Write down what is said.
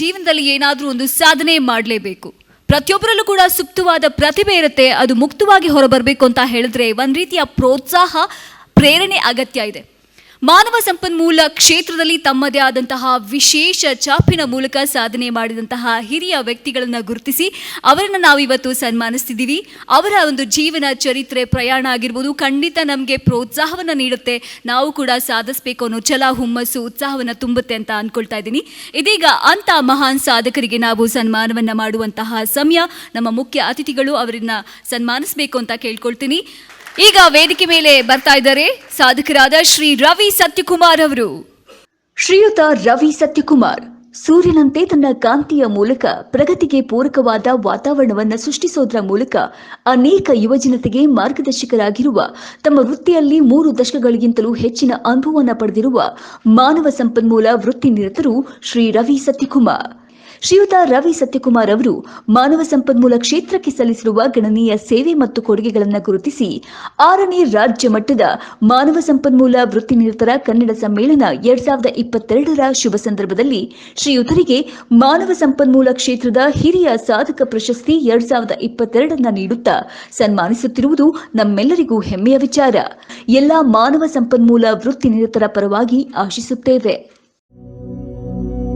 ಜೀವನದಲ್ಲಿ ಏನಾದರೂ ಒಂದು ಸಾಧನೆ ಮಾಡಲೇಬೇಕು. ಪ್ರತಿಯೊಬ್ಬರಲ್ಲೂ ಕೂಡ ಸುಪ್ತವಾದ ಪ್ರತಿಭೆ ಇರುತ್ತೆ, ಅದು ಮುಕ್ತವಾಗಿ ಹೊರಬರಬೇಕು ಅಂತ ಹೇಳಿದ್ರೆ ಒಂದು ರೀತಿಯ ಪ್ರೋತ್ಸಾಹ, ಪ್ರೇರಣೆ ಅಗತ್ಯ ಇದೆ. ಮಾನವ ಸಂಪನ್ಮೂಲ ಕ್ಷೇತ್ರದಲ್ಲಿ ತಮ್ಮದೇ ಆದಂತಹ ವಿಶೇಷ ಚಾಪಿನ ಮೂಲಕ ಸಾಧನೆ ಮಾಡಿದಂತಹ ಹಿರಿಯ ವ್ಯಕ್ತಿಗಳನ್ನು ಗುರುತಿಸಿ ಅವರನ್ನು ನಾವು ಇವತ್ತು ಸನ್ಮಾನಿಸ್ತಿದ್ದೀವಿ. ಅವರ ಒಂದು ಜೀವನ ಚರಿತ್ರೆ ಪ್ರಯಾಣ ಆಗಿರ್ಬೋದು, ಖಂಡಿತ ನಮಗೆ ಪ್ರೋತ್ಸಾಹವನ್ನು ನೀಡುತ್ತೆ. ನಾವು ಕೂಡ ಸಾಧಿಸಬೇಕು ಅನ್ನೋ ಛಲ, ಹುಮ್ಮಸ್ಸು, ಉತ್ಸಾಹವನ್ನು ತುಂಬುತ್ತೆ ಅಂತ ಅಂದ್ಕೊಳ್ತಾ ಇದ್ದೀನಿ. ಇದೀಗ ಅಂತ ಮಹಾನ್ ಸಾಧಕರಿಗೆ ನಾವು ಸನ್ಮಾನವನ್ನು ಮಾಡುವಂತಹ ಸಮಯ, ನಮ್ಮ ಮುಖ್ಯ ಅತಿಥಿಗಳು ಅವರನ್ನ ಸನ್ಮಾನಿಸಬೇಕು ಅಂತ ಕೇಳ್ಕೊಳ್ತೀನಿ. ಈಗ ವೇದಿಕೆ ಮೇಲೆ ಬರ್ತಾ ಇದ್ದಾರೆ ಸಾಧಕರಾದ ಶ್ರೀ ರವಿ ಸತ್ಯಕುಮಾರ್ ಅವರು. ಶ್ರೀಯುತ ರವಿ ಸತ್ಯಕುಮಾರ್, ಸೂರ್ಯನಂತೆ ತನ್ನ ಕಾಂತಿಯ ಮೂಲಕ ಪ್ರಗತಿಗೆ ಪೂರಕವಾದ ವಾತಾವರಣವನ್ನು ಸೃಷ್ಟಿಸೋದರ ಮೂಲಕ ಅನೇಕ ಯುವಜನತೆಗೆ ಮಾರ್ಗದರ್ಶಕರಾಗಿರುವ, ತಮ್ಮ ವೃತ್ತಿಯಲ್ಲಿ ಮೂರು ದಶಕಗಳಿಗಿಂತಲೂ ಹೆಚ್ಚಿನ ಅನುಭವವನ್ನು ಪಡೆದಿರುವ ಮಾನವ ಸಂಪನ್ಮೂಲ ವೃತ್ತಿ ನಿರತರು ಶ್ರೀ ರವಿ ಸತ್ಯಕುಮಾರ್. ಶ್ರೀಯುತ ರವಿ ಸತ್ಯಕುಮಾರ್ ಅವರು ಮಾನವ ಸಂಪನ್ಮೂಲ ಕ್ಷೇತ್ರಕ್ಕೆ ಸಲ್ಲಿಸಿರುವ ಗಣನೀಯ ಸೇವೆ ಮತ್ತು ಕೊಡುಗೆಗಳನ್ನು ಗುರುತಿಸಿ ಆರನೇ ರಾಜ್ಯ ಮಟ್ಟದ ಮಾನವ ಸಂಪನ್ಮೂಲ ವೃತ್ತಿನಿರತರ ಕನ್ನಡ ಸಮ್ಮೇಳನ ಎರಡ್ ಸಾವಿರದ ಇಪ್ಪತ್ತೆರಡರ ಶುಭ ಸಂದರ್ಭದಲ್ಲಿ ಶ್ರೀಯುತರಿಗೆ ಮಾನವ ಸಂಪನ್ಮೂಲ ಕ್ಷೇತ್ರದ ಹಿರಿಯ ಸಾಧಕ ಪ್ರಶಸ್ತಿ ಎರಡ್ ಸಾವಿರದ ಇಪ್ಪತ್ತೆರಡನ್ನ ನೀಡುತ್ತಾ ಸನ್ಮಾನಿಸುತ್ತಿರುವುದು ನಮ್ಮೆಲ್ಲರಿಗೂ ಹೆಮ್ಮೆಯ ವಿಚಾರ. ಎಲ್ಲಾ ಮಾನವ ಸಂಪನ್ಮೂಲ ವೃತ್ತಿನಿರತರ ಪರವಾಗಿ ಆಶಿಸುತ್ತೇವೆ.